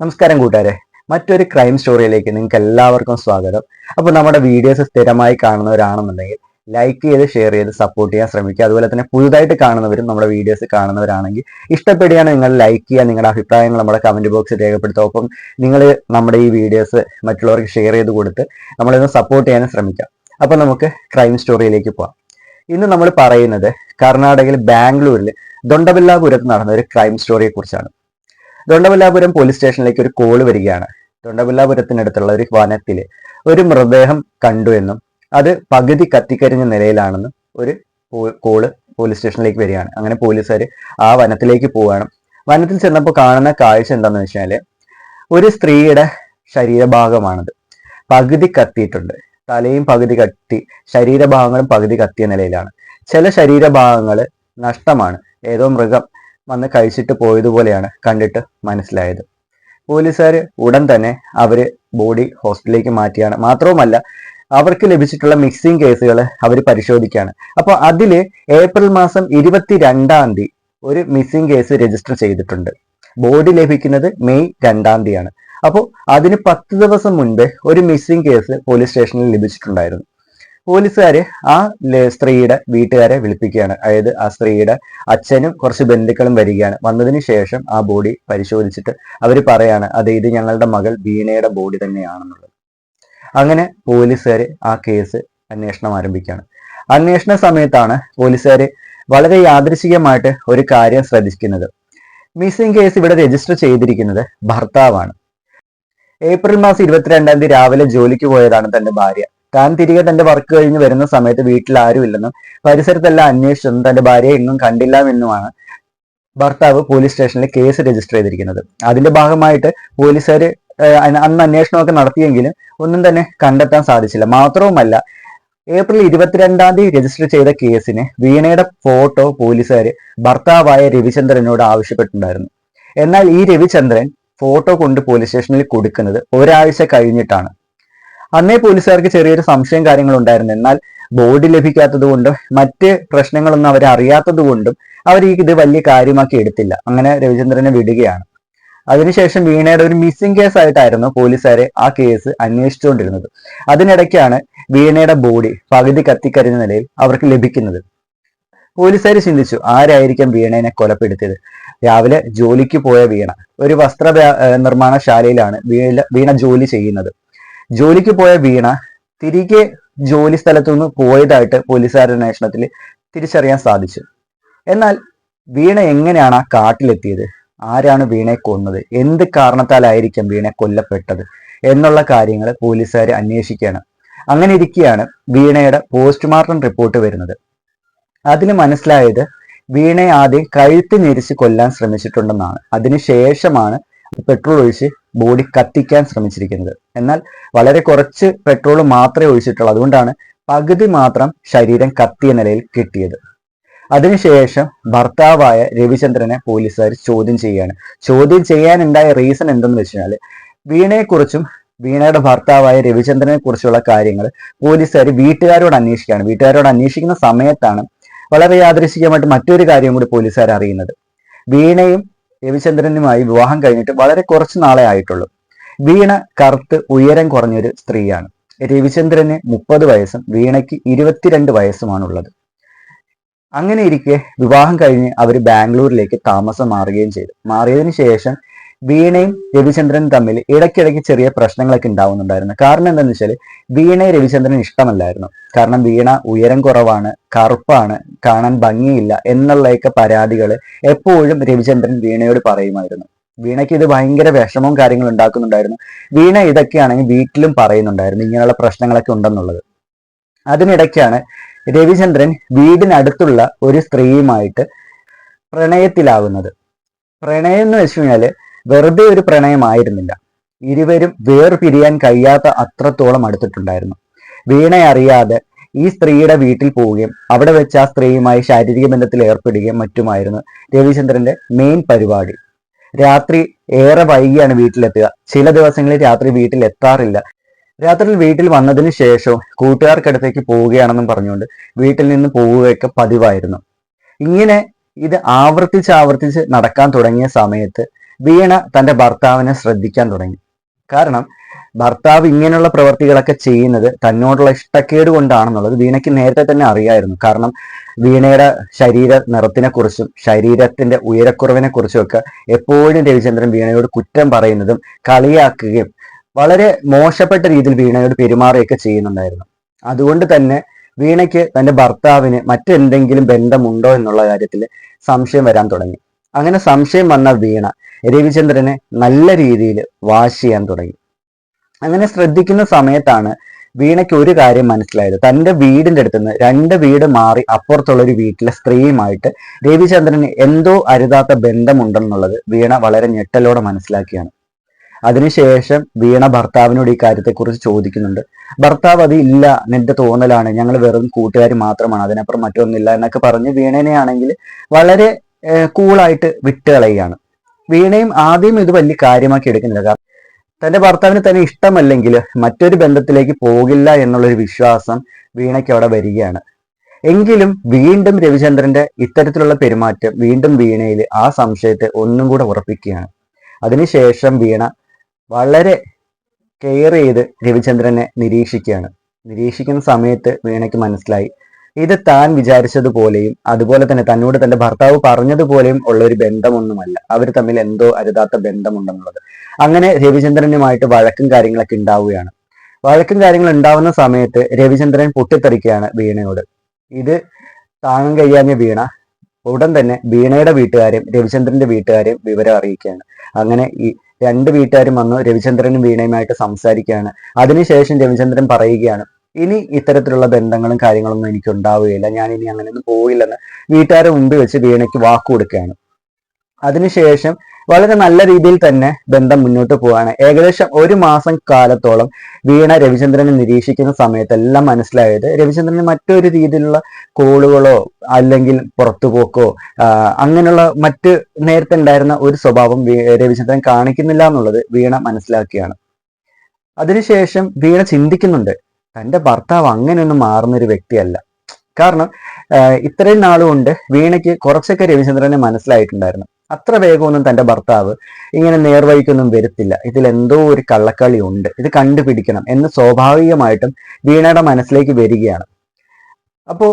നമസ്കാരം കൂട്ടുകാരെ. മറ്റൊരു ക്രൈം സ്റ്റോറിയിലേക്ക് നിങ്ങൾക്ക് എല്ലാവർക്കും സ്വാഗതം. അപ്പോൾ നമ്മുടെ വീഡിയോസ് സ്ഥിരമായി കാണുന്നവരാണെന്നുണ്ടെങ്കിൽ ലൈക്ക് ചെയ്ത് ഷെയർ ചെയ്ത് സപ്പോർട്ട് ചെയ്യാൻ ശ്രമിക്കുക. അതുപോലെ തന്നെ പുതുതായിട്ട് കാണുന്നവരും നമ്മുടെ വീഡിയോസ് കാണുന്നവരാണെങ്കിൽ ഇഷ്ടപ്പെടുകയാണ് നിങ്ങൾ ലൈക്ക് ചെയ്യുക. നിങ്ങളുടെ അഭിപ്രായങ്ങൾ നമ്മുടെ കമന്റ് ബോക്സിൽ രേഖപ്പെടുത്തുക. ഒപ്പം നിങ്ങൾ നമ്മുടെ ഈ വീഡിയോസ് മറ്റുള്ളവർക്ക് ഷെയർ ചെയ്ത് കൊടുത്ത് നമ്മളിന്ന് സപ്പോർട്ട് ചെയ്യാനും ശ്രമിക്കാം. അപ്പോൾ നമുക്ക് ക്രൈം സ്റ്റോറിയിലേക്ക് പോവാം. ഇന്ന് നമ്മൾ പറയുന്നത് കർണാടകയിൽ ബാംഗ്ലൂരിൽ ദൊണ്ടബില്ലാപുരത്ത് നടന്ന ഒരു ക്രൈം സ്റ്റോറിയെ കുറിച്ചാണ്. ദൊണ്ടബില്ലാപുരം പോലീസ് സ്റ്റേഷനിലേക്ക് ഒരു കോൾ വരികയാണ്. തൊണ്ടമല്ലാപുരത്തിനടുത്തുള്ള ഒരു വനത്തിൽ ഒരു മൃതദേഹം കണ്ടു എന്നും അത് പകുതി കത്തിക്കരിഞ്ഞ നിലയിലാണെന്നും ഒരു കോൾ പോലീസ് സ്റ്റേഷനിലേക്ക് വരികയാണ്. അങ്ങനെ പോലീസുകാർ ആ വനത്തിലേക്ക് പോവുകയാണ്. വനത്തിൽ ചെന്നപ്പോൾ കാണുന്ന കാഴ്ച എന്താണെന്ന് വെച്ചാൽ ഒരു സ്ത്രീയുടെ ശരീരഭാഗമാണത്. പകുതി കത്തിയിട്ടുണ്ട്. തലയും പകുതി കത്തി ശരീരഭാഗങ്ങളും പകുതി കത്തിയ നിലയിലാണ്. ചില ശരീരഭാഗങ്ങൾ നഷ്ടമാണ്. ഏതോ മൃഗം വന്ന് കഴിച്ചിട്ട് പോയതുപോലെയാണ് കണ്ടിട്ട് മനസ്സിലായത്. പോലീസുകാർ ഉടൻ തന്നെ അവർ ബോഡി ഹോസ്പിറ്റലിലേക്ക് മാറ്റിയാണ്. മാത്രവുമല്ല അവർക്ക് ലഭിച്ചിട്ടുള്ള മിക്സിംഗ് കേസുകൾ അവർ പരിശോധിക്കുകയാണ്. അപ്പോൾ അതിൽ ഏപ്രിൽ മാസം ഇരുപത്തി രണ്ടാം തീയതി ഒരു മിസ്സിംഗ് കേസ് രജിസ്റ്റർ ചെയ്തിട്ടുണ്ട്. ബോഡി ലഭിക്കുന്നത് മെയ് രണ്ടാം തീയതിയാണ്. അപ്പോൾ അതിന് പത്ത് ദിവസം മുൻപ് ഒരു മിസ്സിംഗ് കേസ് പോലീസ് സ്റ്റേഷനിൽ ലഭിച്ചിട്ടുണ്ടായിരുന്നു. പോലീസുകാര് ആ സ്ത്രീയുടെ വീട്ടുകാരെ വിളിപ്പിക്കുകയാണ്. അതായത് ആ സ്ത്രീയുടെ അച്ഛനും കുറച്ച് ബന്ധുക്കളും വരികയാണ്. വന്നതിന് ശേഷം ആ ബോഡി പരിശോധിച്ചിട്ട് അവർ പറയാണ് അതെ ഇത് ഞങ്ങളുടെ മകൾ വീണയുടെ ബോഡി തന്നെയാണെന്നുള്ളത്. അങ്ങനെ പോലീസുകാർ ആ കേസ് അന്വേഷണം ആരംഭിക്കുകയാണ്. അന്വേഷണ സമയത്താണ് പോലീസുകാർ വളരെ യാദൃശികമായിട്ട് ഒരു കാര്യം ശ്രദ്ധിക്കുന്നത്. മിസ്സിംഗ് കേസ് ഇവിടെ രജിസ്റ്റർ ചെയ്തിരിക്കുന്നത് ഭർത്താവാണ്. ഏപ്രിൽ മാസം ഇരുപത്തിരണ്ടാം തീയതി രാവിലെ ജോലിക്ക് പോയതാണ് തന്റെ ഭാര്യ. താൻ തിരികെ തന്റെ വർക്ക് കഴിഞ്ഞ് വരുന്ന സമയത്ത് വീട്ടിൽ ആരുമില്ലെന്നും പരിസരത്തെല്ലാം അന്വേഷിച്ചെന്നും തന്റെ ഭാര്യയെ എങ്ങും കണ്ടില്ല എന്നുമാണ് ഭർത്താവ് പോലീസ് സ്റ്റേഷനിൽ കേസ് രജിസ്റ്റർ ചെയ്തിരിക്കുന്നത്. അതിന്റെ ഭാഗമായിട്ട് പോലീസുകാർ അന്ന് അന്വേഷണമൊക്കെ നടത്തിയെങ്കിലും ഒന്നും തന്നെ കണ്ടെത്താൻ സാധിച്ചില്ല. മാത്രവുമല്ല ഏപ്രിൽ ഇരുപത്തിരണ്ടാം തീയതി രജിസ്റ്റർ ചെയ്ത കേസിന് വീണയുടെ ഫോട്ടോ പോലീസുകാർ ഭർത്താവായ രവിചന്ദ്രനോട് ആവശ്യപ്പെട്ടിട്ടുണ്ടായിരുന്നു. എന്നാൽ ഈ രവിചന്ദ്രൻ ഫോട്ടോ കൊണ്ട് പോലീസ് സ്റ്റേഷനിൽ കൊടുക്കുന്നത് ഒരാഴ്ച കഴിഞ്ഞിട്ടാണ്. അന്നേ പോലീസുകാർക്ക് ചെറിയൊരു സംശയം കാര്യങ്ങളുണ്ടായിരുന്നു. എന്നാൽ ബോഡി ലഭിക്കാത്തത് കൊണ്ടും മറ്റ് പ്രശ്നങ്ങളൊന്നും അവർ അറിയാത്തത് കൊണ്ടും അവർ ഈ ഇത് വലിയ കാര്യമാക്കി എടുത്തില്ല. അങ്ങനെ രവിചന്ദ്രനെ വിടുകയാണ്. അതിനുശേഷം വീണയുടെ ഒരു മിസ്സിംഗ് കേസ് ആയിട്ടായിരുന്നു പോലീസുകാരെ ആ കേസ് അന്വേഷിച്ചുകൊണ്ടിരുന്നത്. അതിനിടയ്ക്കാണ് വീണയുടെ ബോഡി പകുതി കത്തിക്കരിഞ്ഞ നിലയിൽ അവർക്ക് ലഭിക്കുന്നത്. പോലീസുകാർ ചിന്തിച്ചു ആരായിരിക്കും വീണേനെ കൊലപ്പെടുത്തിയത്? രാവിലെ ജോലിക്ക് പോയ വീണ. ഒരു വസ്ത്ര നിർമ്മാണ ശാലയിലാണ് വീണ ജോലി ചെയ്യുന്നത്. ജോലിക്ക് പോയ വീണ തിരികെ ജോലി സ്ഥലത്തു നിന്ന് പോയതായിട്ട് പോലീസുകാരുടെ അന്വേഷണത്തിൽ തിരിച്ചറിയാൻ സാധിച്ചു. എന്നാൽ വീണ എങ്ങനെയാണ് ആ കാട്ടിലെത്തിയത്? ആരാണ് വീണയെ കൊന്നത്? എന്ത് കാരണത്താലായിരിക്കും വീണ കൊല്ലപ്പെട്ടത്? എന്നുള്ള കാര്യങ്ങൾ പോലീസുകാർ അന്വേഷിക്കുകയാണ്. അങ്ങനെ ഇരിക്കെയാണ് വീണയുടെ പോസ്റ്റ്മോർട്ടം റിപ്പോർട്ട് വരുന്നത്. അതിൽ മനസ്സിലായത് വീണയെ ആദ്യം കഴുത്ത് ഞെരിച്ച് കൊല്ലാൻ ശ്രമിച്ചിട്ടുണ്ടെന്നാണ്. അതിനുശേഷമാണ് പെട്രോൾ ഒഴിച്ച് ബോഡി കത്തിക്കാൻ ശ്രമിച്ചിരിക്കുന്നത്. എന്നാൽ വളരെ കുറച്ച് പെട്രോൾ മാത്രമേ ഒഴിച്ചിട്ടുള്ളൂ. അതുകൊണ്ടാണ് പകുതി മാത്രം ശരീരം കത്തിയ നിലയിൽ കിട്ടിയത്. അതിനുശേഷം ഭർത്താവായ രവിചന്ദ്രനെ പോലീസുകാർ ചോദ്യം ചെയ്യുകയാണ്. ചോദ്യം ചെയ്യാനുണ്ടായ റീസൺ എന്തെന്ന് വെച്ചാൽ വീണയെക്കുറിച്ചും വീണയുടെ ഭർത്താവായ രവിചന്ദ്രനെ കുറിച്ചുള്ള കാര്യങ്ങൾ പോലീസുകാർ വീട്ടുകാരോട് അന്വേഷിക്കുകയാണ്. വീട്ടുകാരോട് അന്വേഷിക്കുന്ന സമയത്താണ് വളരെ യാദൃശികമായിട്ട് മറ്റൊരു കാര്യം കൂടി പോലീസുകാർ അറിയുന്നത്. വീണയും രവിചന്ദ്രനുമായി വിവാഹം കഴിഞ്ഞിട്ട് വളരെ കുറച്ച് നാളെ ആയിട്ടുള്ളൂ. വീണ കറുത്ത് ഉയരം കുറഞ്ഞൊരു സ്ത്രീയാണ്. രവിചന്ദ്രന് മുപ്പത് വയസ്സും വീണയ്ക്ക് ഇരുപത്തിരണ്ട് വയസ്സുമാണുള്ളത്. അങ്ങനെ ഇരിക്കെ വിവാഹം കഴിഞ്ഞ് അവർ ബാംഗ്ലൂരിലേക്ക് താമസം മാറുകയും ചെയ്തു. മാറിയതിനു ശേഷം വീണയും രവിചന്ദ്രനും തമ്മിൽ ഇടയ്ക്കിടയ്ക്ക് ചെറിയ പ്രശ്നങ്ങളൊക്കെ ഉണ്ടാവുന്നുണ്ടായിരുന്നു. കാരണം എന്താണെന്ന് വെച്ചാൽ വീണയെ രവിചന്ദ്രൻ ഇഷ്ടമല്ലായിരുന്നു. കാരണം വീണ ഉയരം കുറവാണ് കറുപ്പാണ് കാണാൻ ഭംഗിയില്ല എന്നുള്ളയൊക്കെ പരാതികൾ എപ്പോഴും രവിചന്ദ്രൻ വീണയോട് പറയുമായിരുന്നു. വീണയ്ക്ക് ഇത് ഭയങ്കര വിഷമവും കാര്യങ്ങളും ഉണ്ടാക്കുന്നുണ്ടായിരുന്നു. വീണ ഇതൊക്കെയാണെങ്കിൽ വീട്ടിലും പറയുന്നുണ്ടായിരുന്നു ഇങ്ങനെയുള്ള പ്രശ്നങ്ങളൊക്കെ ഉണ്ടെന്നുള്ളത്. അതിനിടയ്ക്കാണ് രവിചന്ദ്രൻ വീടിനടുത്തുള്ള ഒരു സ്ത്രീയുമായിട്ട് പ്രണയത്തിലാവുന്നത്. പ്രണയം എന്ന് വെച്ച് വെറുതെ ഒരു പ്രണയമായിരുന്നില്ല. ഇരുവരും വേർപിരിയാൻ കഴിയാത്ത അത്രത്തോളം അടുത്തിട്ടുണ്ടായിരുന്നു. വീണയെ അറിയാതെ ഈ സ്ത്രീയുടെ വീട്ടിൽ പോവുകയും അവിടെ വെച്ച് ആ സ്ത്രീയുമായി ശാരീരിക ബന്ധത്തിൽ ഏർപ്പെടുകയും മറ്റുമായിരുന്നു രവിചന്ദ്രന്റെ മെയിൻ പരിപാടി. രാത്രി ഏറെ വൈകിയാണ് വീട്ടിലെത്തുക. ചില ദിവസങ്ങളിൽ രാത്രി വീട്ടിൽ എത്താറില്ല. രാത്രിയിൽ വീട്ടിൽ വന്നതിന് ശേഷവും കൂട്ടുകാർക്കടുത്തേക്ക് പോവുകയാണെന്നും പറഞ്ഞുകൊണ്ട് വീട്ടിൽ നിന്ന് പോവുകയൊക്കെ പതിവായിരുന്നു. ഇങ്ങനെ ഇത് ആവർത്തിച്ച് ആവർത്തിച്ച് നടക്കാൻ തുടങ്ങിയ സമയത്ത് വീണ തന്റെ ഭർത്താവിനെ ശ്രദ്ധിക്കാൻ തുടങ്ങി. കാരണം ഭർത്താവ് ഇങ്ങനെയുള്ള പ്രവർത്തികളൊക്കെ ചെയ്യുന്നത് തന്നോടുള്ള ഇഷ്ടക്കേട് കൊണ്ടാണെന്നുള്ളത് വീണയ്ക്ക് നേരത്തെ തന്നെ അറിയായിരുന്നു. കാരണം വീണയുടെ ശരീര നിറത്തിനെ കുറിച്ചും ശരീരത്തിന്റെ ഉയരക്കുറവിനെ കുറിച്ചും ഒക്കെ എപ്പോഴും രവിചന്ദ്രൻ വീണയോട് കുറ്റം പറയുന്നതും കളിയാക്കുകയും വളരെ മോശപ്പെട്ട രീതിയിൽ വീണയോട് പെരുമാറുകയൊക്കെ ചെയ്യുന്നുണ്ടായിരുന്നു. അതുകൊണ്ട് തന്നെ വീണയ്ക്ക് തന്റെ ഭർത്താവിന് മറ്റെന്തെങ്കിലും ബന്ധമുണ്ടോ എന്നുള്ള കാര്യത്തിൽ സംശയം വരാൻ തുടങ്ങി. അങ്ങനെ സംശയം വന്ന വീണ രവിചന്ദ്രനെ നല്ല രീതിയിൽ വാഷ് ചെയ്യാൻ തുടങ്ങി. അങ്ങനെ ശ്രദ്ധിക്കുന്ന സമയത്താണ് വീണയ്ക്ക് ഒരു കാര്യം മനസ്സിലായത്. വീടിന്റെ അടുത്ത് നിന്ന് രണ്ട് വീട് മാറി അപ്പുറത്തുള്ള ഒരു വീട്ടിലെ സ്ത്രീയുമായിട്ട് രവിചന്ദ്രന് എന്തോ അരുതാത്ത ബന്ധമുണ്ടെന്നുള്ളത് വീണ വളരെ ഞെട്ടലോടെ മനസ്സിലാക്കിയാണ്. അതിനുശേഷം വീണ ഭർത്താവിനോട് ഈ കാര്യത്തെക്കുറിച്ച് ചോദിക്കുന്നുണ്ട്. ഭർത്താവ് അത് ഇല്ല. നിന്റെ തോന്നലാണ്. ഞങ്ങൾ വെറും കൂട്ടുകാർ മാത്രമാണ്. അതിനപ്പുറം മറ്റൊന്നുമില്ല എന്നൊക്കെ പറഞ്ഞ് വീണനെയാണെങ്കിൽ വളരെ കൂളായിട്ട് വിട്ട് കളയുകയാണ്. വീണയും ആദ്യം ഇത് വലിയ കാര്യമാക്കി എടുക്കുന്നില്ല. കാരണം തന്റെ ഭർത്താവിന് തന്നെ ഇഷ്ടമല്ലെങ്കിൽ മറ്റൊരു ബന്ധത്തിലേക്ക് പോകില്ല എന്നുള്ളൊരു വിശ്വാസം വീണയ്ക്ക് അവിടെ വരികയാണ്. എങ്കിലും വീണ്ടും രവിചന്ദ്രന്റെ ഇത്തരത്തിലുള്ള പെരുമാറ്റം വീണ്ടും വീണയിൽ ആ സംശയത്തെ ഒന്നും കൂടെ ഉറപ്പിക്കുകയാണ്. അതിനുശേഷം വീണ വളരെ കെയർ ചെയ്ത് രവിചന്ദ്രനെ നിരീക്ഷിക്കുകയാണ്. നിരീക്ഷിക്കുന്ന സമയത്ത് വീണയ്ക്ക് മനസ്സിലായി. ഇത് താൻ വിചാരിച്ചതുപോലെയും അതുപോലെ തന്നെ തന്നോട് തന്റെ ഭർത്താവ് പറഞ്ഞതുപോലെയും ഉള്ള ഒരു ബന്ധമൊന്നുമല്ല. അവർ തമ്മിൽ എന്തോ അരുതാത്ത ബന്ധമുണ്ടെന്നുള്ളത്. അങ്ങനെ രവിചന്ദ്രനുമായിട്ട് വഴക്കും കാര്യങ്ങളൊക്കെ ഉണ്ടാവുകയാണ്. വഴക്കും കാര്യങ്ങൾ ഉണ്ടാവുന്ന സമയത്ത് രവിചന്ദ്രൻ പൊട്ടിത്തെറിക്കുകയാണ് വീണയോട്. ഇത് താങ്ങാൻ കഴിയാഞ്ഞ വീണ ഉടൻ തന്നെ വീണയുടെ വീട്ടുകാരെയും രവിചന്ദ്രന്റെ വീട്ടുകാരെയും വിവരം അറിയിക്കുകയാണ്. അങ്ങനെ ഈ രണ്ട് വീട്ടുകാരും വന്ന് രവിചന്ദ്രനും വീണയുമായിട്ട് സംസാരിക്കുകയാണ്. അതിനുശേഷം രവിചന്ദ്രൻ പറയുകയാണ് ഇനി ഇത്തരത്തിലുള്ള ബന്ധങ്ങളും കാര്യങ്ങളൊന്നും എനിക്ക് ഉണ്ടാവുകയില്ല ഞാൻ ഇനി അങ്ങനെ അങ്ങനെയൊന്നും പോയില്ലെന്ന് വീട്ടുകാരെ മുമ്പിൽ വെച്ച് വീണയ്ക്ക് വാക്ക് കൊടുക്കുകയാണ്. അതിനുശേഷം വളരെ നല്ല രീതിയിൽ തന്നെ ബന്ധം മുന്നോട്ട് പോവാണ് ഏകദേശം ഒരു മാസം കാലത്തോളം വീണ രവിചന്ദ്രനെ നിരീക്ഷിക്കുന്ന സമയത്തെല്ലാം മനസ്സിലായത് രവിചന്ദ്രന് മറ്റൊരു രീതിയിലുള്ള കോളുകളോ അല്ലെങ്കിൽ പുറത്തുപോക്കോ അങ്ങനെയുള്ള മറ്റ് നേരത്തെ ഉണ്ടായിരുന്ന ഒരു സ്വഭാവം രവിചന്ദ്രൻ കാണിക്കുന്നില്ല എന്നുള്ളത് വീണ മനസ്സിലാക്കിയാണ് അതിനുശേഷം വീണ ചിന്തിക്കുന്നുണ്ട്. തന്റെ ഭർത്താവ് അങ്ങനെയൊന്നും മാറുന്ന ഒരു വ്യക്തിയല്ല. കാരണം ഇത്രയും നാളുകൊണ്ട് വീണയ്ക്ക് കുറച്ചൊക്കെ രവിചന്ദ്രനെ മനസ്സിലായിട്ടുണ്ടായിരുന്നു. അത്ര വേഗമൊന്നും തന്റെ ഭർത്താവ് ഇങ്ങനെ നേർവഴിക്കൊന്നും വരുത്തില്ല. ഇതിൽ എന്തോ ഒരു കള്ളക്കളി ഉണ്ട്. ഇത് കണ്ടുപിടിക്കണം എന്ന് സ്വാഭാവികമായിട്ടും വീണയുടെ മനസ്സിലേക്ക് വരികയാണ്. അപ്പോൾ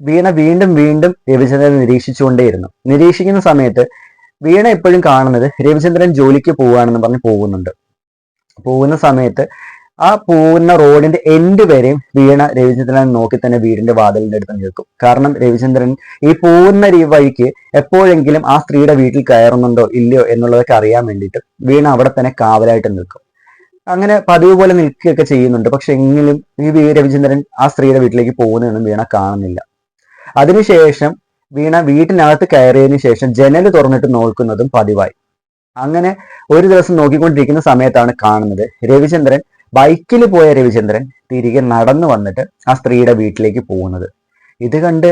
വീണ വീണ്ടും വീണ്ടും രവിചന്ദ്രൻ നിരീക്ഷിച്ചുകൊണ്ടേയിരുന്നു. നിരീക്ഷിക്കുന്ന സമയത്ത് വീണ എപ്പോഴും കാണുന്നത് രവിചന്ദ്രൻ ജോലിക്ക് പോവുകയാണെന്ന് പറഞ്ഞ് പോകുന്നുണ്ട്. പോകുന്ന സമയത്ത് ആ പോകുന്ന റോഡിന്റെ എൻഡ് വരെയും വീണ രവിചന്ദ്രൻ നോക്കി തന്നെ വീടിന്റെ വാതിലിന്റെ അടുത്ത് നിൽക്കും. കാരണം രവിചന്ദ്രൻ ഈ പോകുന്ന വഴിക്ക് എപ്പോഴെങ്കിലും ആ സ്ത്രീയുടെ വീട്ടിൽ കയറുന്നുണ്ടോ ഇല്ലയോ എന്നുള്ളതൊക്കെ അറിയാൻ വേണ്ടിയിട്ട് വീണ അവിടെ തന്നെ കാവലായിട്ട് നിൽക്കും. അങ്ങനെ പതിവ് പോലെ നിൽക്കുകയൊക്കെ ചെയ്യുന്നുണ്ട്. പക്ഷെ എങ്കിലും ഈ രവിചന്ദ്രൻ ആ സ്ത്രീയുടെ വീട്ടിലേക്ക് പോകുന്നതൊന്നും വീണ കാണുന്നില്ല. അതിനുശേഷം വീണ വീട്ടിനകത്ത് കയറിയതിനു ശേഷം ജനൽ തുറന്നിട്ട് നോക്കുന്നതും പതിവായി. അങ്ങനെ ഒരു ദിവസം നോക്കിക്കൊണ്ടിരിക്കുന്ന സമയത്താണ് കാണുന്നത് രവിചന്ദ്രൻ ബൈക്കിൽ പോയ രവിചന്ദ്രൻ തിരികെ നടന്നു വന്നിട്ട് ആ സ്ത്രീയുടെ വീട്ടിലേക്ക് പോകുന്നത്. ഇത് കണ്ട്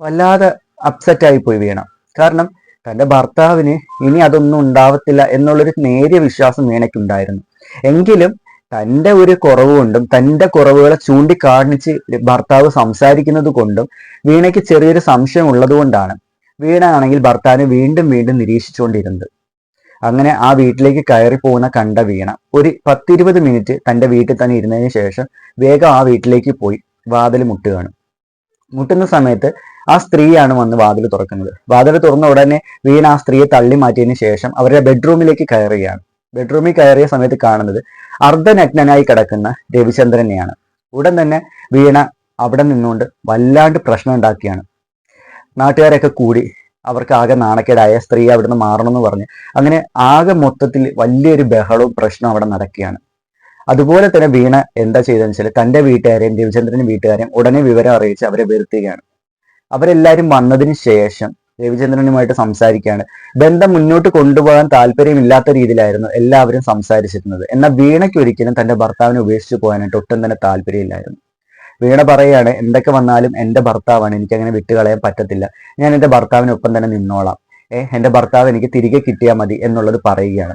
വല്ലാതെ അപ്സെറ്റ് ആയി പോയി വീണ. കാരണം തന്റെ ഭർത്താവിന് ഇനി അതൊന്നും ഉണ്ടാവത്തില്ല എന്നുള്ളൊരു നേരിയ വിശ്വാസം വീണയ്ക്കുണ്ടായിരുന്നു. എങ്കിലും തന്റെ ഒരു കുറവ് കൊണ്ടും തന്റെ കുറവുകളെ ചൂണ്ടിക്കാണിച്ച് ഭർത്താവ് സംസാരിക്കുന്നത് കൊണ്ടും വീണയ്ക്ക് ചെറിയൊരു സംശയം ഉള്ളതുകൊണ്ടാണ് വീണ ആണെങ്കിൽ ഭർത്താവിനെ വീണ്ടും വീണ്ടും നിരീക്ഷിച്ചുകൊണ്ടിരുന്നത്. അങ്ങനെ ആ വീട്ടിലേക്ക് കയറി പോകുന്ന കണ്ട വീണ. ഒരു പത്തിരുപത് മിനിറ്റ് തന്റെ വീട്ടിൽ തന്നെ ഇരുന്നതിന് ശേഷം വേഗം ആ വീട്ടിലേക്ക് പോയി വാതിൽ മുട്ടുകയാണ് മുട്ടുന്ന സമയത്ത് ആ സ്ത്രീയാണ് വന്ന് വാതിൽ തുറക്കുന്നത്. വാതിൽ തുറന്ന ഉടനെ വീണ ആ സ്ത്രീയെ തള്ളി മാറ്റിയതിന് ശേഷം അവരുടെ ബെഡ്റൂമിലേക്ക് കയറുകയാണ്. ബെഡ്റൂമിൽ കയറിയ സമയത്ത് കാണുന്നത് അർദ്ധനഗ്നനായി കിടക്കുന്ന രവിചന്ദ്രനെയാണ്. ഉടൻ തന്നെ വീണ അവിടെ നിന്നുകൊണ്ട് വല്ലാണ്ട് പ്രശ്നം ഉണ്ടാക്കിയാണ്. നാട്ടുകാരൊക്കെ കൂടി അവർക്ക് ആകെ നാണക്കേടായ സ്ത്രീ അവിടുന്ന് മാറണമെന്ന് പറഞ്ഞ്. അങ്ങനെ ആകെ മൊത്തത്തിൽ വലിയൊരു ബഹളവും പ്രശ്നവും അവിടെ നടക്കുകയാണ്. അതുപോലെ തന്നെ വീണ എന്താ ചെയ്തതെന്ന് വെച്ചാൽ തന്റെ വീട്ടുകാരെയും രവിചന്ദ്രന്റെ വീട്ടുകാരെയും ഉടനെ വിവരം അറിയിച്ച് അവരെ വരുത്തുകയാണ് അവരെല്ലാവരും വന്നതിന് ശേഷം രവിചന്ദ്രനുമായിട്ട് സംസാരിക്കുകയാണ്. ബന്ധം മുന്നോട്ട് കൊണ്ടുപോകാൻ താല്പര്യമില്ലാത്ത രീതിയിലായിരുന്നു എല്ലാവരും സംസാരിച്ചിരുന്നത്. എന്നാൽ വീണയ്ക്ക് ഒരിക്കലും തന്റെ ഭർത്താവിനെ ഉപേക്ഷിച്ച് പോകാനായിട്ട് ഒട്ടും തന്നെ താല്പര്യമില്ലായിരുന്നു. വീണ പറയുകയാണ് എന്തൊക്കെ വന്നാലും എന്റെ ഭർത്താവാണ് എനിക്ക് അങ്ങനെ വിട്ടുകളയാൻ പറ്റത്തില്ല. ഞാൻ എന്റെ ഭർത്താവിനൊപ്പം തന്നെ നിന്നോളാം. ഏഹ് എന്റെ ഭർത്താവ് എനിക്ക് തിരികെ കിട്ടിയാൽ മതി എന്നുള്ളത് പറയുകയാണ്.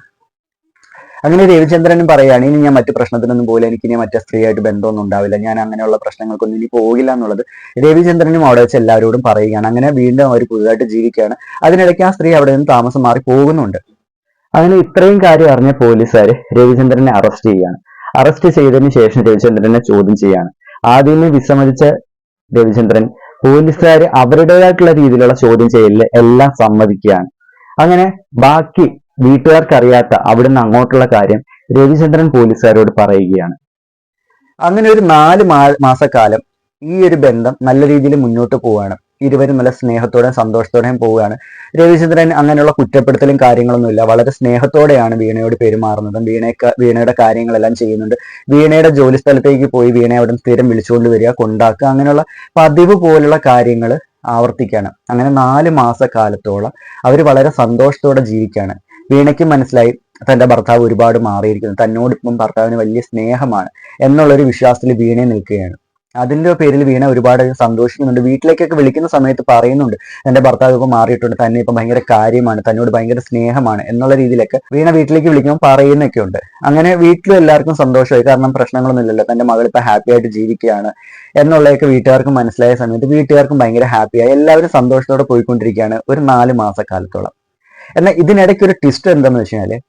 അങ്ങനെ രവിചന്ദ്രനും പറയുകയാണ് ഇനി ഞാൻ മറ്റു പ്രശ്നത്തിനൊന്നും പോകില്ല എനിക്ക് ഇനി മറ്റേ സ്ത്രീയായിട്ട് ബന്ധമൊന്നും ഉണ്ടാവില്ല. ഞാൻ അങ്ങനെയുള്ള പ്രശ്നങ്ങൾക്കൊന്നും ഇനി പോകില്ല എന്നുള്ളത് രവിചന്ദ്രനും അവിടെ വെച്ച് എല്ലാവരോടും പറയുകയാണ്. അങ്ങനെ വീണ്ടും അവർ പുതുതായിട്ട് ജീവിക്കുകയാണ്. അതിനിടയ്ക്ക് ആ സ്ത്രീ അവിടെ നിന്ന് താമസം മാറി പോകുന്നുണ്ട്. അങ്ങനെ ഇത്രയും കാര്യം അറിഞ്ഞ പോലീസുകാർ രവിചന്ദ്രനെ അറസ്റ്റ് ചെയ്യുകയാണ് അറസ്റ്റ് ചെയ്തതിന് ശേഷം രവിചന്ദ്രനെ ചോദ്യം ചെയ്യാണ്. ആദ്യമേ വിസമ്മതിച്ച രവിചന്ദ്രൻ പോലീസുകാർ അവരുടേതായിട്ടുള്ള രീതിയിലുള്ള ചോദ്യം ചെയ്യലിൽ എല്ലാം സമ്മതിക്കുകയാണ്. അങ്ങനെ ബാക്കി വീട്ടുകാർക്ക് അറിയാത്ത അവിടുന്ന് അങ്ങോട്ടുള്ള കാര്യം രവിചന്ദ്രൻ പോലീസുകാരോട് പറയുകയാണ്. അങ്ങനെ ഒരു നാല് മാസക്കാലം ഈ ഒരു ബന്ധം നല്ല രീതിയിൽ മുന്നോട്ട് പോവുകയാണ്. ഇരുവരും നല്ല സ്നേഹത്തോടെയും സന്തോഷത്തോടെയും പോവുകയാണ്. രവിചന്ദ്രൻ അങ്ങനെയുള്ള കുറ്റപ്പെടുത്തലും കാര്യങ്ങളൊന്നുമില്ല. വളരെ സ്നേഹത്തോടെയാണ് വീണയോട് പെരുമാറുന്നതും. വീണയൊക്കെ വീണയുടെ കാര്യങ്ങളെല്ലാം ചെയ്യുന്നുണ്ട്. വീണയുടെ ജോലി സ്ഥലത്തേക്ക് പോയി വീണയെ അവിടെ സ്ഥിരം വിളിച്ചുകൊണ്ട് വരിക കൊണ്ടാക്കുക അങ്ങനെയുള്ള പതിവ് പോലുള്ള കാര്യങ്ങൾ ആവർത്തിക്കുകയാണ്. അങ്ങനെ നാല് മാസക്കാലത്തോളം അവർ വളരെ സന്തോഷത്തോടെ ജീവിക്കുകയാണ്. വീണയ്ക്ക് മനസ്സിലായി തന്റെ ഭർത്താവ് ഒരുപാട് മാറിയിരിക്കുന്നു. തന്നോടിപ്പം ഭർത്താവിന് വലിയ സ്നേഹമാണ്. എന്നുള്ളൊരു വിശ്വാസത്തിൽ വീണയെ നിൽക്കുകയാണ്. അതിന്റെ പേരിൽ വീണ ഒരുപാട് സന്തോഷിക്കുന്നുണ്ട്. വീട്ടിലേക്കൊക്കെ വിളിക്കുന്ന സമയത്ത് പറയുന്നുണ്ട് എന്റെ ഭർത്താവ് ഇപ്പൊ മാറിയിട്ടുണ്ട്. തന്നെ ഇപ്പൊ ഭയങ്കര കാര്യമാണ്. തന്നോട് ഭയങ്കര സ്നേഹമാണ്. എന്നുള്ള രീതിയിലൊക്കെ വീണ വീട്ടിലേക്ക് വിളിക്കുമ്പോൾ പറയുന്നൊക്കെ ഉണ്ട് അങ്ങനെ വീട്ടിലും എല്ലാവർക്കും സന്തോഷമായി. കാരണം പ്രശ്നങ്ങളൊന്നും ഇല്ലല്ലോ. തന്റെ മകൾ ഇപ്പൊ ഹാപ്പി ആയിട്ട് ജീവിക്കുകയാണ് എന്നുള്ളതൊക്കെ വീട്ടുകാർക്കും മനസ്സിലായ സമയത്ത് വീട്ടുകാർക്കും ഭയങ്കര ഹാപ്പിയായി എല്ലാവരും സന്തോഷത്തോടെ പോയിക്കൊണ്ടിരിക്കുകയാണ് ഒരു നാല് മാസക്കാലത്തോളം. എന്നാൽ ഇതിനിടയ്ക്ക് ഒരു ട്വിസ്റ്റ് എന്താണെന്ന് വെച്ച് കഴിഞ്ഞാൽ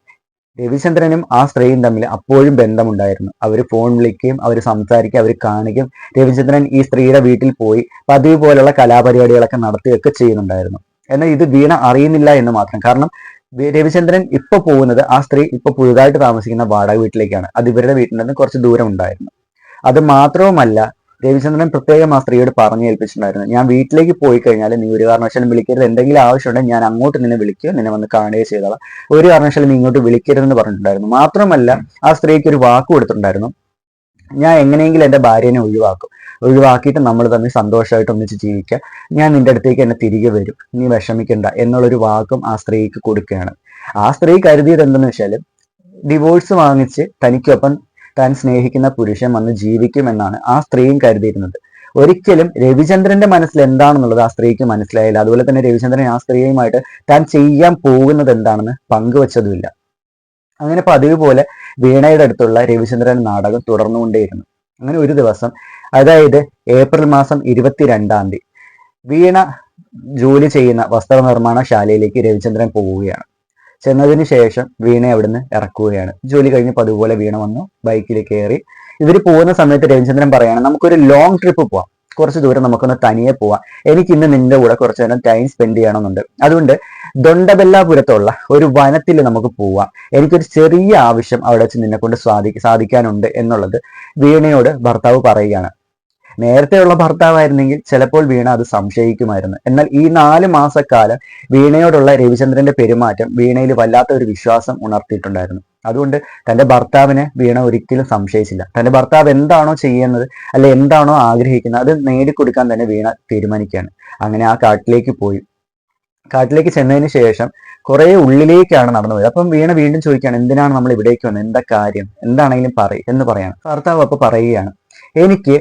രവിചന്ദ്രനും ആ സ്ത്രീയും തമ്മിൽ അപ്പോഴും ബന്ധമുണ്ടായിരുന്നു. അവർ ഫോൺ വിളിക്കുകയും അവർ സംസാരിക്കുകയും അവർ കാണുകയും രവിചന്ദ്രൻ ഈ സ്ത്രീയുടെ വീട്ടിൽ പോയി പതിവ് പോലുള്ള കലാപരിപാടികളൊക്കെ നടത്തുകയൊക്കെ ചെയ്യുന്നുണ്ടായിരുന്നു. എന്നാൽ ഇത് വീണ അറിയുന്നില്ല എന്ന് മാത്രം. കാരണം രവിചന്ദ്രൻ ഇപ്പൊ പോകുന്നത് ആ സ്ത്രീ ഇപ്പൊ പുതുതായിട്ട് താമസിക്കുന്ന വാടക വീട്ടിലേക്കാണ്. അത് ഇവരുടെ വീട്ടിൽ നിന്ന് കുറച്ച് ദൂരം ഉണ്ടായിരുന്നു. അത് മാത്രവുമല്ല രവിചന്ദ്രൻ പ്രത്യേകം ആ സ്ത്രീയോട് പറഞ്ഞു ഏൽപ്പിച്ചിട്ടുണ്ടായിരുന്നു. ഞാൻ വീട്ടിലേക്ക് പോയി കഴിഞ്ഞാൽ നീ ഒരു കാരണവശാലും വിളിക്കരുത്. എന്തെങ്കിലും ആവശ്യമുണ്ടെങ്കിൽ ഞാൻ അങ്ങോട്ട് നിന്നെ വിളിക്കുകയോ നിന്നെ വന്ന് കാണുകയോ ചെയ്തോളാം. ഒരു കാരണവശാലും നീ ഇങ്ങോട്ട് വിളിക്കരുതെന്ന് പറഞ്ഞിട്ടുണ്ടായിരുന്നു. മാത്രമല്ല ആ സ്ത്രീക്ക് ഒരു വാക്ക് കൊടുത്തിട്ടുണ്ടായിരുന്നു. ഞാൻ എങ്ങനെയെങ്കിലും എന്റെ ഭാര്യനെ ഒഴിവാക്കും. ഒഴിവാക്കിയിട്ട് നമ്മൾ തമ്മിൽ സന്തോഷമായിട്ട് ഒന്നിച്ച് ജീവിക്കുക. ഞാൻ നിന്റെ അടുത്തേക്ക് എന്നെ തിരികെ വരും. നീ വിഷമിക്കണ്ട എന്നുള്ളൊരു വാക്കും ആ സ്ത്രീക്ക് കൊടുക്കുകയാണ്. ആ സ്ത്രീ കരുതിയത് എന്തെന്ന് വെച്ചാൽ ഡിവോഴ്സ് വാങ്ങിച്ച് തനിക്കൊപ്പം താൻ സ്നേഹിക്കുന്ന പുരുഷൻ വന്ന് ജീവിക്കുമെന്നാണ് ആ സ്ത്രീയും കരുതിയിരുന്നത്. ഒരിക്കലും രവിചന്ദ്രന്റെ മനസ്സിൽ എന്താണെന്നുള്ളത് ആ സ്ത്രീക്ക് മനസ്സിലായില്ല. അതുപോലെ തന്നെ രവിചന്ദ്രൻ ആ സ്ത്രീയുമായിട്ട് താൻ ചെയ്യാൻ പോകുന്നത് എന്താണെന്ന് പങ്കുവച്ചതുമില്ല. അങ്ങനെ പതിവ് പോലെ വീണയുടെ അടുത്തുള്ള രവിചന്ദ്രൻ നാടകം തുടർന്നുകൊണ്ടേയിരുന്നു. അങ്ങനെ ഒരു ദിവസം അതായത് ഏപ്രിൽ മാസം ഇരുപത്തിരണ്ടാം തീയതി വീണ ജോലി ചെയ്യുന്ന വസ്ത്ര വസ്ത്രനിർമ്മാണശാലയിലേക്ക് രവിചന്ദ്രൻ പോവുകയാണ്. ചെന്നതിന് ശേഷം വീണ അവിടുന്ന് ഇറക്കുകയാണ്. ജോലി കഴിഞ്ഞ് അതുപോലെ പോലെ വീണ വന്നു ബൈക്കിൽ കയറി ഇവർ പോകുന്ന സമയത്ത് രവിചന്ദ്രൻ പറയാണ് നമുക്കൊരു ലോങ് ട്രിപ്പ് പോവാം. കുറച്ച് ദൂരം നമുക്കൊന്ന് തനിയെ പോവാം. എനിക്ക് ഇന്ന് നിന്റെ കൂടെ കുറച്ച് നേരം ടൈം സ്പെൻഡ് ചെയ്യണമെന്നുണ്ട്. അതുകൊണ്ട് ദൊണ്ടബെല്ലാപുരത്തുള്ള ഒരു വനത്തിൽ നമുക്ക് പോവാം. എനിക്കൊരു ചെറിയ ആവശ്യം അവിടെ വെച്ച് നിന്നെ കൊണ്ട് സാധി സാധിക്കാനുണ്ട് എന്നുള്ളത് വീണയോട് ഭർത്താവ് പറയുകയാണ്. നേരത്തെയുള്ള ഭർത്താവായിരുന്നെങ്കിൽ ചിലപ്പോൾ വീണ അത് സംശയിക്കുമായിരുന്നു. എന്നാൽ ഈ നാല് മാസക്കാലം വീണയോടുള്ള രവിചന്ദ്രന്റെ പെരുമാറ്റം വീണയിൽ വല്ലാത്ത ഒരു വിശ്വാസം ഉണർത്തിയിട്ടുണ്ടായിരുന്നു. അതുകൊണ്ട് തന്റെ ഭർത്താവിനെ വീണ ഒരിക്കലും സംശയിച്ചില്ല. തന്റെ ഭർത്താവ് എന്താണോ ചെയ്യുന്നത് അല്ലെ എന്താണോ ആഗ്രഹിക്കുന്നത് അത് നേടിക്കൊടുക്കാൻ തന്നെ വീണ തീരുമാനിക്കുകയാണ്. അങ്ങനെ ആ കാട്ടിലേക്ക് പോയി. കാട്ടിലേക്ക് ചെന്നതിന് ശേഷം കുറെ ഉള്ളിലേക്കാണ് നടന്നു പോയത്. അപ്പം വീണ വീണ്ടും ചോദിക്കുകയാണ് എന്തിനാണ് നമ്മൾ ഇവിടേക്ക് വന്നത്? എന്താ കാര്യം? എന്താണെങ്കിലും പറയും എന്ന് പറയാണ്. ഭർത്താവ് അപ്പൊ പറയുകയാണ് എനിക്ക്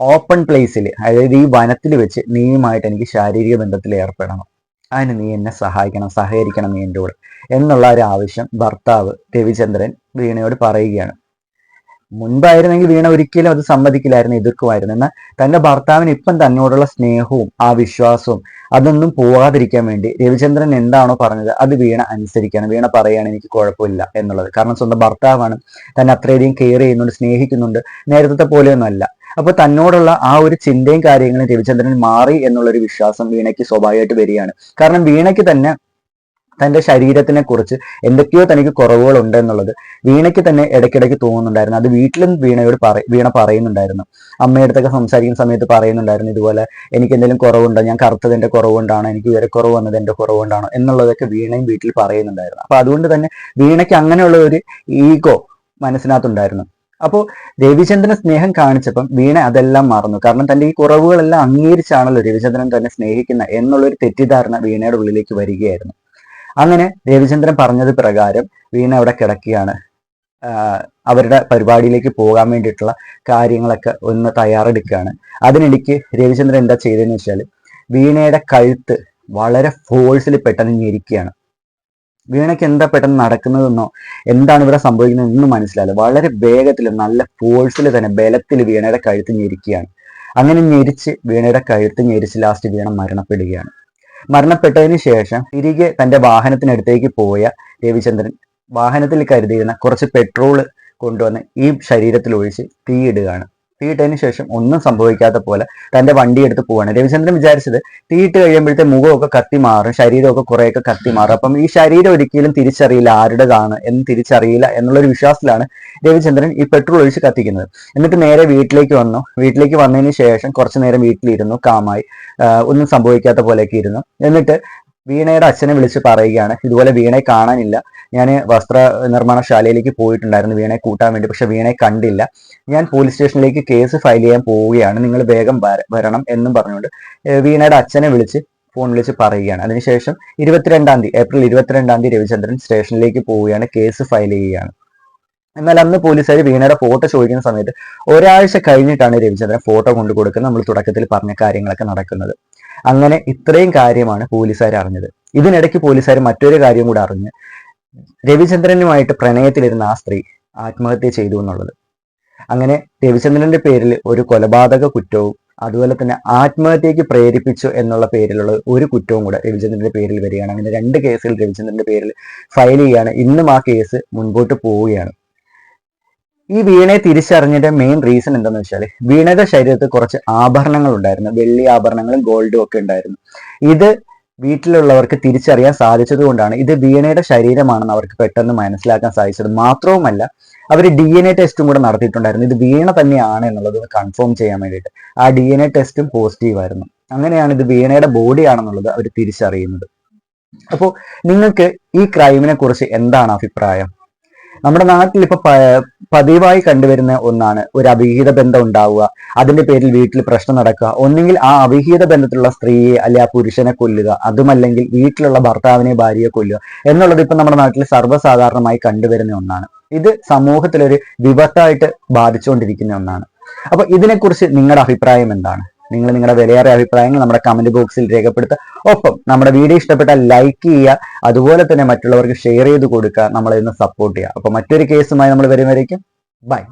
ഓപ്പൺ പ്ലേസിൽ അതായത് ഈ വനത്തിൽ വെച്ച് നീയുമായിട്ട് എനിക്ക് ശാരീരിക ബന്ധത്തിൽ ഏർപ്പെടണം. അതിന് നീ എന്നെ സഹായിക്കണം സഹകരിക്കണം നീ എന്റെ കൂടെ. എന്നുള്ള ഒരു ആവശ്യം ഭർത്താവ് രവിചന്ദ്രൻ വീണയോട് പറയുകയാണ്. മുൻപായിരുന്നെങ്കിൽ വീണ ഒരിക്കലും അത് സമ്മതിക്കില്ലായിരുന്നു എതിർക്കുമായിരുന്നു. എന്നാൽ തന്റെ ഭർത്താവിന് ഇപ്പം തന്നോടുള്ള സ്നേഹവും ആ വിശ്വാസവും അതൊന്നും പോവാതിരിക്കാൻ വേണ്ടി രവിചന്ദ്രൻ എന്താണോ പറഞ്ഞത് അത് വീണ അനുസരിക്കണം. വീണ പറയാണ് എനിക്ക് കുഴപ്പമില്ല എന്നുള്ളത്. കാരണം സ്വന്തം ഭർത്താവാണ് തന്നെ അത്രയധികം കെയർ ചെയ്യുന്നുണ്ട് സ്നേഹിക്കുന്നുണ്ട്. നേരത്തെ പോലെയൊന്നും അല്ല അപ്പൊ തന്നോടുള്ള ആ ഒരു ചിന്തയും കാര്യങ്ങളും രവിചന്ദ്രൻ മാറി എന്നുള്ളൊരു വിശ്വാസം വീണയ്ക്ക് സ്വാഭാവികമായിട്ട് വരികയാണ്. കാരണം വീണയ്ക്ക് തന്നെ തന്റെ ശരീരത്തിനെ കുറിച്ച് എന്തൊക്കെയോ തനിക്ക് കുറവുകളുണ്ട് എന്നുള്ളത് വീണയ്ക്ക് തന്നെ ഇടയ്ക്കിടയ്ക്ക് തോന്നുന്നുണ്ടായിരുന്നു. അത് വീട്ടിലും വീണയോട് പറ വീണ പറയുന്നുണ്ടായിരുന്നു. അമ്മയടുത്തൊക്കെ സംസാരിക്കുന്ന സമയത്ത് പറയുന്നുണ്ടായിരുന്നു ഇതുപോലെ എനിക്ക് എന്തെങ്കിലും കുറവുണ്ടോ? ഞാൻ കറുത്തതിന്റെ കുറവുകൊണ്ടാണോ? എനിക്ക് ഉയരക്കുറവ് വന്നത് എന്റെ കുറവുകൊണ്ടാണോ? എന്നുള്ളതൊക്കെ വീണയും വീട്ടിൽ പറയുന്നുണ്ടായിരുന്നു. അപ്പൊ അതുകൊണ്ട് തന്നെ വീണയ്ക്ക് അങ്ങനെയുള്ള ഒരു ഈഗോ മനസ്സിനകത്തുണ്ടായിരുന്നു. അപ്പോൾ രവിചന്ദ്രൻ സ്നേഹം കാണിച്ചപ്പം വീണ അതെല്ലാം മറന്നു. കാരണം തന്റെ ഈ കുറവുകളെല്ലാം അംഗീകരിച്ചാണല്ലോ രവിചന്ദ്രൻ തന്നെ സ്നേഹിക്കുന്ന എന്നുള്ളൊരു തെറ്റിദ്ധാരണ വീണയുടെ ഉള്ളിലേക്ക് വരികയായിരുന്നു. അങ്ങനെ രവിചന്ദ്രൻ പറഞ്ഞത് പ്രകാരം വീണ അവിടെ കിടക്കുകയാണ്. അവരുടെ പരിപാടിയിലേക്ക് പോകാൻ വേണ്ടിയിട്ടുള്ള കാര്യങ്ങളൊക്കെ ഒന്ന് തയ്യാറെടുക്കുകയാണ്. അതിനിടയ്ക്ക് രവിചന്ദ്രൻ എന്താ ചെയ്തതെന്ന് വെച്ചാൽ വീണയുടെ കഴുത്ത് വളരെ ഫോഴ്സിൽ പെട്ടെന്ന് ഞെരിക്കുകയാണ്. വീണയ്ക്ക് എന്താ പെട്ടെന്ന് നടക്കുന്നതെന്നോ എന്താണ് ഇവിടെ സംഭവിക്കുന്നത് എന്നും മനസ്സിലായില്ല. വളരെ വേഗത്തിൽ നല്ല ഫോഴ്സിൽ തന്നെ ബലത്തിൽ വീണയുടെ കഴുത്ത് ഞെരിക്കുകയാണ് അങ്ങനെ ഞെരിച്ച് വീണയുടെ കഴുത്ത് ഞെരിച്ച് ലാസ്റ്റ് വീണ മരണപ്പെടുകയാണ്. മരണപ്പെട്ടതിന് ശേഷം തിരികെ തന്റെ വാഹനത്തിനടുത്തേക്ക് പോയ രവിചന്ദ്രൻ വാഹനത്തിൽ കരുതിയിരുന്ന കുറച്ച് പെട്രോൾ കൊണ്ടുവന്ന് ഈ ശരീരത്തിൽ ഒഴിച്ച് തീയിടുകയാണ്. തീയിട്ടതിന് ശേഷം ഒന്നും സംഭവിക്കാത്ത പോലെ തന്റെ വണ്ടി എടുത്ത് പോവാണ്. രവിചന്ദ്രൻ വിചാരിച്ചത് തീയിട്ട് കഴിയുമ്പോഴത്തെ മുഖമൊക്കെ കത്തി മാറും ശരീരമൊക്കെ കുറേയൊക്കെ കത്തി മാറും. അപ്പം ഈ ശരീരം ഒരിക്കലും തിരിച്ചറിയില്ല ആരുടേതാണ് എന്ന് തിരിച്ചറിയില്ല എന്നുള്ളൊരു വിശ്വാസത്തിലാണ് രവിചന്ദ്രൻ ഈ പെട്രോൾ ഒഴിച്ച് കത്തിക്കുന്നത്. എന്നിട്ട് നേരെ വീട്ടിലേക്ക് വന്നു. വീട്ടിലേക്ക് വന്നതിന് ശേഷം കുറച്ചു നേരം വീട്ടിലിരുന്നു കാമായി ഒന്നും സംഭവിക്കാത്ത പോലെയൊക്കെ ഇരുന്നു. എന്നിട്ട് വീണയുടെ അച്ഛനെ വിളിച്ച് പറയുകയാണ്. ഇതുപോലെ വീണയെ കാണാനില്ല. ഞാൻ വസ്ത്ര നിർമ്മാണശാലയിലേക്ക് പോയിട്ടുണ്ടായിരുന്നു വീണയെ കൂട്ടാൻ വേണ്ടി പക്ഷെ വീണയെ കണ്ടില്ല. ഞാൻ പോലീസ് സ്റ്റേഷനിലേക്ക് കേസ് ഫയൽ ചെയ്യാൻ പോവുകയാണ്. നിങ്ങൾ വേഗം വരണം എന്നും പറഞ്ഞുകൊണ്ട് വീണയുടെ അച്ഛനെ വിളിച്ച് ഫോൺ വിളിച്ച് പറയുകയാണ്. അതിനുശേഷം ഇരുപത്തിരണ്ടാം തീയതി ഏപ്രിൽ ഇരുപത്തിരണ്ടാം തീയതി രവിചന്ദ്രൻ സ്റ്റേഷനിലേക്ക് പോവുകയാണ് കേസ് ഫയൽ ചെയ്യുകയാണ്. എന്നാൽ അന്ന് പോലീസുകാർ വീണയുടെ ഫോട്ടോ ചോദിക്കുന്ന സമയത്ത് ഒരാഴ്ച കഴിഞ്ഞിട്ടാണ് രവിചന്ദ്രൻ ഫോട്ടോ കൊണ്ടു കൊടുക്കുന്നത് നമ്മൾ തുടക്കത്തിൽ പറഞ്ഞ കാര്യങ്ങളൊക്കെ നടക്കുന്നത്. അങ്ങനെ ഇത്രയും കാര്യമാണ് പോലീസുകാർ അറിഞ്ഞത്. ഇതിനിടയ്ക്ക് പോലീസുകാർ മറ്റൊരു കാര്യം കൂടെ അറിഞ്ഞ് രവിചന്ദ്രനുമായിട്ട് പ്രണയത്തിലിരുന്ന ആ സ്ത്രീ ആത്മഹത്യ ചെയ്തു എന്നുള്ളത്. അങ്ങനെ രവിചന്ദ്രന്റെ പേരിൽ ഒരു കൊലപാതക കുറ്റവും അതുപോലെ തന്നെ ആത്മഹത്യക്ക് പ്രേരിപ്പിച്ചു എന്നുള്ള പേരിലുള്ള ഒരു കുറ്റവും കൂടെ രവിചന്ദ്രന്റെ പേരിൽ വരികയാണ്. അങ്ങനെ രണ്ട് കേസുകൾ രവിചന്ദ്രന്റെ പേരിൽ ഫയൽ ചെയ്യുകയാണ്. ഇന്നും ആ കേസ് മുൻപോട്ട് പോവുകയാണ്. ഈ വീണയെ തിരിച്ചറിഞ്ഞതിന്റെ മെയിൻ റീസൺ എന്താണെന്ന് വെച്ചാൽ വീണയുടെ ശരീരത്തിൽ കുറച്ച് ആഭരണങ്ങൾ ഉണ്ടായിരുന്നു. വെള്ളി ആഭരണങ്ങളും ഗോൾഡും ഒക്കെ ഉണ്ടായിരുന്നു. ഇത് വീട്ടിലുള്ളവർക്ക് തിരിച്ചറിയാൻ സാധിച്ചതുകൊണ്ടാണ് ഇത് വീണയുടെ ശരീരമാണെന്ന് അവർക്ക് പെട്ടെന്ന് മനസ്സിലാക്കാൻ സാധിച്ചത്. മാത്രവുമല്ല അവർ ഡി എൻ എ ടെസ്റ്റും കൂടെ നടത്തിയിട്ടുണ്ടായിരുന്നു. ഇത് വീണ തന്നെയാണ് എന്നുള്ളത് കൺഫേം ചെയ്യാൻ വേണ്ടിയിട്ട്. ആ ഡി എൻ എ ടെസ്റ്റും പോസിറ്റീവ് ആയിരുന്നു. അങ്ങനെയാണ് ഇത് വീണയുടെ ബോഡി ആണെന്നുള്ളത് അവർ തിരിച്ചറിയുന്നത്. അപ്പോൾ നിങ്ങൾക്ക് ഈ ക്രൈമിനെ കുറിച്ച് എന്താണ് അഭിപ്രായം? നമ്മുടെ നാട്ടിൽ ഇപ്പൊ പതിവായി കണ്ടുവരുന്ന ഒന്നാണ് ഒരു അവിഹിത ബന്ധം ഉണ്ടാവുക. അതിന്റെ പേരിൽ വീട്ടിൽ പ്രശ്നം നടക്കുക. ഒന്നെങ്കിൽ ആ അവിഹിത ബന്ധത്തിലുള്ള സ്ത്രീയെ അല്ലെ ആ പുരുഷനെ കൊല്ലുക. അതുമല്ലെങ്കിൽ വീട്ടിലുള്ള ഭർത്താവിനെ ഭാര്യയെ കൊല്ലുക എന്നുള്ളത് ഇപ്പൊ നമ്മുടെ നാട്ടിൽ സർവസാധാരണമായി കണ്ടുവരുന്ന ഒന്നാണ്. ഇത് സമൂഹത്തിലൊരു വിപത്തായിട്ട് ബാധിച്ചുകൊണ്ടിരിക്കുന്ന ഒന്നാണ്. അപ്പൊ ഇതിനെക്കുറിച്ച് നിങ്ങളുടെ അഭിപ്രായം എന്താണ്? നിങ്ങൾ നിങ്ങളുടെ വിലയേറെ അഭിപ്രായങ്ങൾ നമ്മുടെ കമന്റ് ബോക്സിൽ രേഖപ്പെടുത്തുക. ഒപ്പം നമ്മുടെ വീഡിയോ ഇഷ്ടപ്പെട്ടാൽ ലൈക്ക് ചെയ്യുക. അതുപോലെ തന്നെ മറ്റുള്ളവർക്ക് ഷെയർ ചെയ്ത് കൊടുക്കുക. നമ്മളെ ഇന്ന് സപ്പോർട്ട് ചെയ്യുക. അപ്പൊ മറ്റൊരു കേസുമായി നമ്മൾ വരുന്നവരേക്കും ബൈ